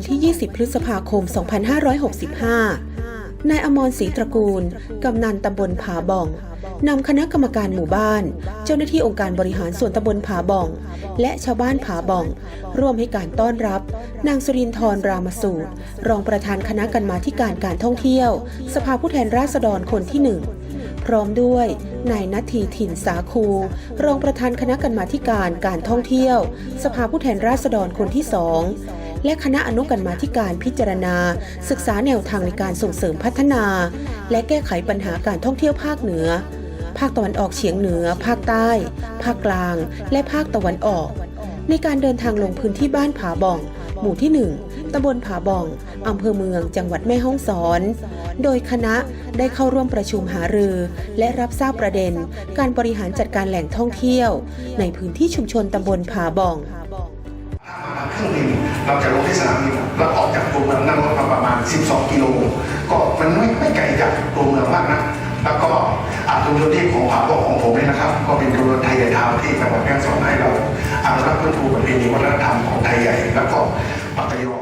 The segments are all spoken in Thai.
วันที่ 20 พฤษภาคม 2565 นายอมรศรีตระกูล กำนันตำบลผาบ่องนำคณะกรรมการหมู่บ้าน เจ้าหน้าที่องค์การบริหารส่วนตำบลผาบ่อง และชาวบ้านผาบ่อง ร่วมให้การต้อนรับ นางสุรินทร์รามสูตร รองประธานคณะกรรมาการการท่องเที่ยว สภาผู้แทนราษฎรคนที่หนึ่งพร้อมด้วยนายนัทีถิ่นสาคู รองประธานคณะกรรมาการการท่องเที่ยว สภาผู้แทนราษฎรคนที่สอง และคณะอนุกรรมาธิการพิจารณา ศึกษาแนวทางในการส่งเสริมพัฒนา และแก้ไขปัญหาการท่องเที่ยวภาคเหนือ ภาคตะวันออกเฉียงเหนือ ภาคใต้ ภาคกลาง และภาคตะวันออก ในการเดินทางลงพื้นที่บ้านผาบ่อง หมู่ที่ 1ตำบลผาบ่องอำเภอเมือง จังหวัดแม่ฮ่องสอน โดยคณะได้เข้าร่วมประชุมหารือ และรับทราบประเด็น การบริหารจัดการแหล่งท่องเที่ยว ในพื้นที่ชุมชนตำบลผาบ่องเครื่องบิน เราจะลงที่สนามบินแล้วออกจากตัวเมืองนั่งรถมาประมาณ 12 กิโล ก็มันไม่ไม่ไกลจากตัวเมืองมากนะแล้วก็อาชุมชนที่ของผาบอกของผมเนี่ยนะครับ ก็เป็นชุมชนไทยใหญ่ทาวที่จังหวัดแม่ฮ่สอนให้เราอนุรักษ์พื้นฟูประเพณีวัฒนธรรมของไทยใหญ่ แล้วก็ปัตตยอ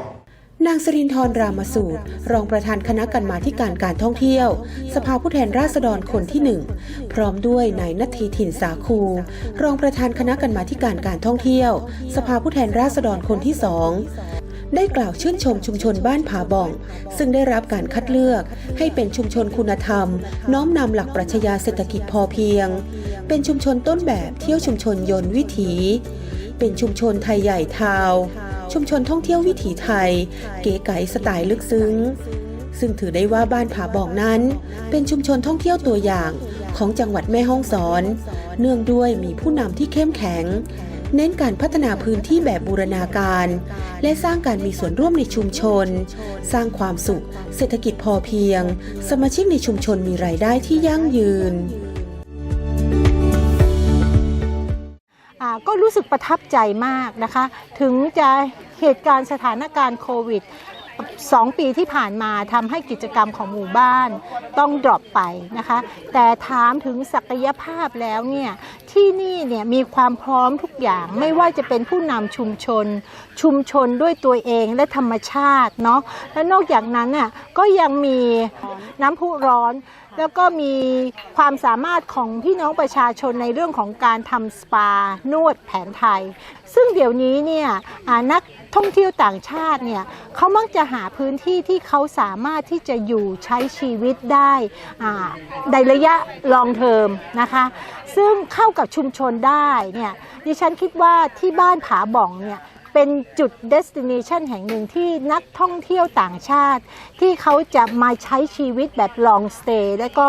นางสรินทร์รามสูตร รองประธานคณะกรรมาการการท่องเที่ยว สภาผู้แทนราษฎรคนที่หนึ่งพร้อมด้วยนายนัทีถิ่นสาคู รองประธานคณะกรรมาการการท่องเที่ยว สภาผู้แทนราษฎรคนที่สองได้กล่าวชื่นชมชุมชนบ้านผาบ่อง ซึ่งได้รับการคัดเลือกให้เป็นชุมชนคุณธรรม น้อมนำหลักปรัชญาเศรษฐกิจพอเพียง เป็นชุมชนต้นแบบเที่ยวชุมชนยนต์วิถี เป็นชุมชนไทยใหญ่ทาว ชุมชนท่องเที่ยววิถีไทย เก๋ไก๋สไตล์ลึกซึ้ง ซึ่งถือได้ว่าบ้านผาบองนั้น เป็นชุมชนท่องเที่ยวตัวอย่างของจังหวัดแม่ฮ่องสอน เนื่องด้วยมีผู้นำที่เข้มแข็ง เน้นการพัฒนาพื้นที่แบบบูรณาการ และสร้างการมีส่วนร่วมในชุมชน สร้างความสุข เศรษฐกิจพอเพียง สมาชิกในชุมชนมีรายได้ที่ยั่งยืน ก็รู้สึกประทับใจมากนะคะ ถึงจะเหตุการณ์สถานการณ์โควิด2ปีที่ผ่านมาทำให้กิจกรรมของหมู่บ้านต้องดรอปไปนะคะ แต่ถามถึงศักยภาพแล้วเนี่ยที่นี่เนี่ยมีความพร้อมทุกอย่างไม่ว่าจะเป็นผู้นำชุมชน ชุมชนด้วยตัวเองและธรรมชาติเนาะและนอกจากนั้นน่ะก็ยังมีน้ำพุร้อน แล้วก็มีความสามารถของพี่น้องประชาชนในเรื่องของการทำสปานวดแผนไทย ซึ่งเดี๋ยวนี้เนี่ยนักท่องเที่ยวต่างชาติเนี่ยเขามักจะหาพื้นที่ที่เขาสามารถที่จะอยู่ใช้ชีวิตได้ในระยะลองเทอมนะคะ ซึ่งเข้ากับชุมชนได้เนี่ยดิฉันคิดว่าที่บ้านผาบ่องเนี่ย เป็นจุด destination แห่งหนึ่งที่นักท่องเที่ยวต่างชาติ ที่เขาจะมาใช้ชีวิตแบบ long stay แล้วก็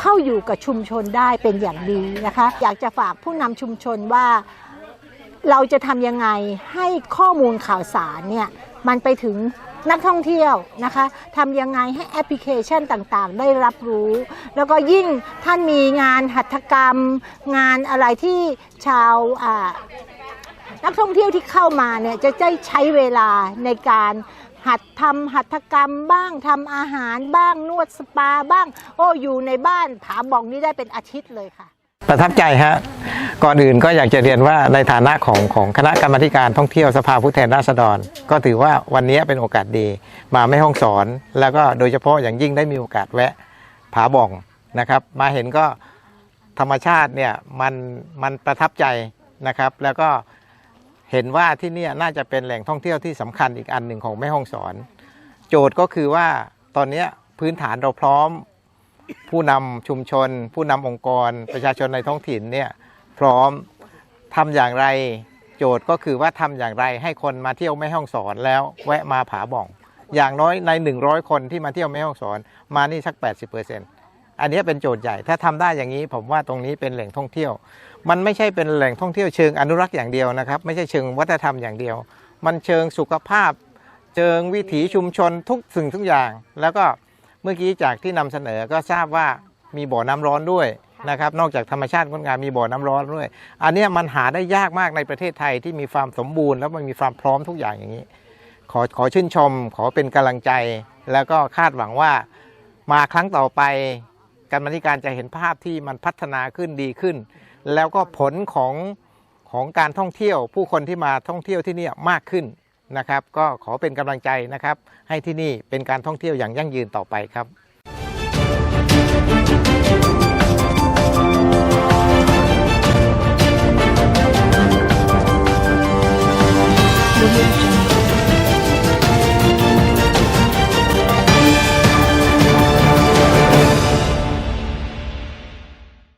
เข้าอยู่กับชุมชนได้เป็นอย่างดีนะคะ อยากจะฝากผู้นำชุมชนว่าเราจะทำยังไงให้ข้อมูลข่าวสารเนี่ยมันไปถึงนักท่องเที่ยวนะคะทำยังไงให้แอปพลิเคชันต่างๆ ได้รับรู้ แล้วก็ยิ่งท่านมีงานหัตถกรรม งานอะไรที่ชาวอ่า นักท่องเที่ยวที่เข้ามาเนี่ยจะได้ใช้เวลาในการหัดทำหัตถกรรมบ้างทำอาหารบ้างนวดสปาบ้าง โอ้อยู่ในบ้านผาบ่องนี่ได้เป็นอาทิตย์เลยค่ะ ประทับใจฮะก่อนอื่นก็อยากจะเรียนว่าในฐานะของของคณะกรรมาธิการท่องเที่ยวสภาผู้แทนราษฎร ก็ถือว่าวันนี้เป็นโอกาสดีมาไม่ห้องสอน แล้วก็โดยเฉพาะอย่างยิ่งได้มีโอกาสแวะผาบ่องนะครับ มาเห็นก็ธรรมชาติเนี่ยมันมันประทับใจนะครับ แล้วก็ เห็นว่าที่นี่น่าจะเป็นแหล่งท่องเที่ยวที่สำคัญอีกอันหนึ่งของแม่ห้องสอน โจทย์ก็คือว่าตอนนี้พื้นฐานเราพร้อมผู้นำชุมชน ผู้นำองค์กร ประชาชนในท้องถิ่นเนี่ยพร้อมทำอย่างไร โจทย์ก็คือว่าทำอย่างไรให้คนมาเที่ยวแม่ห้องสอนแล้วแวะมาผาบ่อง อย่างน้อยใน 100 คนที่มาเที่ยวแม่ห้องสอนมานี่สัก 80%อัน อันนี้เป็นโจทย์ใหญ่ ถ้าทำได้อย่างนี้ผมว่าตรงนี้เป็นแหล่งท่องเที่ยว มันไม่ใช่เป็นแหล่งท่องเที่ยวเชิงอนุรักษ์อย่างเดียวนะครับ ไม่ใช่เชิงวัฒนธรรมอย่างเดียว มันเชิงสุขภาพ เชิงวิถีชุมชนทุกสิ่งทุกอย่าง แล้วก็เมื่อกี้จากที่นำเสนอก็ทราบว่ามีบ่อน้ำร้อนด้วยนะครับนอกจากธรรมชาติงดงามมีบ่อน้ำร้อนด้วย อันนี้มันหาได้ยากมากในประเทศไทยที่มีความสมบูรณ์แล้วมันมีความพร้อมทุกอย่างอย่างนี้ ขอขอชื่นชม ขอเป็นกำลังใจ แล้วก็คาดหวังว่ามาครั้งต่อไป การบรรณาธิการจะเห็นภาพที่มันพัฒนาขึ้นดีขึ้น แล้วก็ผลของของการท่องเที่ยว ผู้คนที่มาท่องเที่ยวที่นี่มากขึ้นนะครับ ก็ขอเป็นกำลังใจนะครับ ให้ที่นี่เป็นการท่องเที่ยวอย่างยั่งยืนต่อไปครับ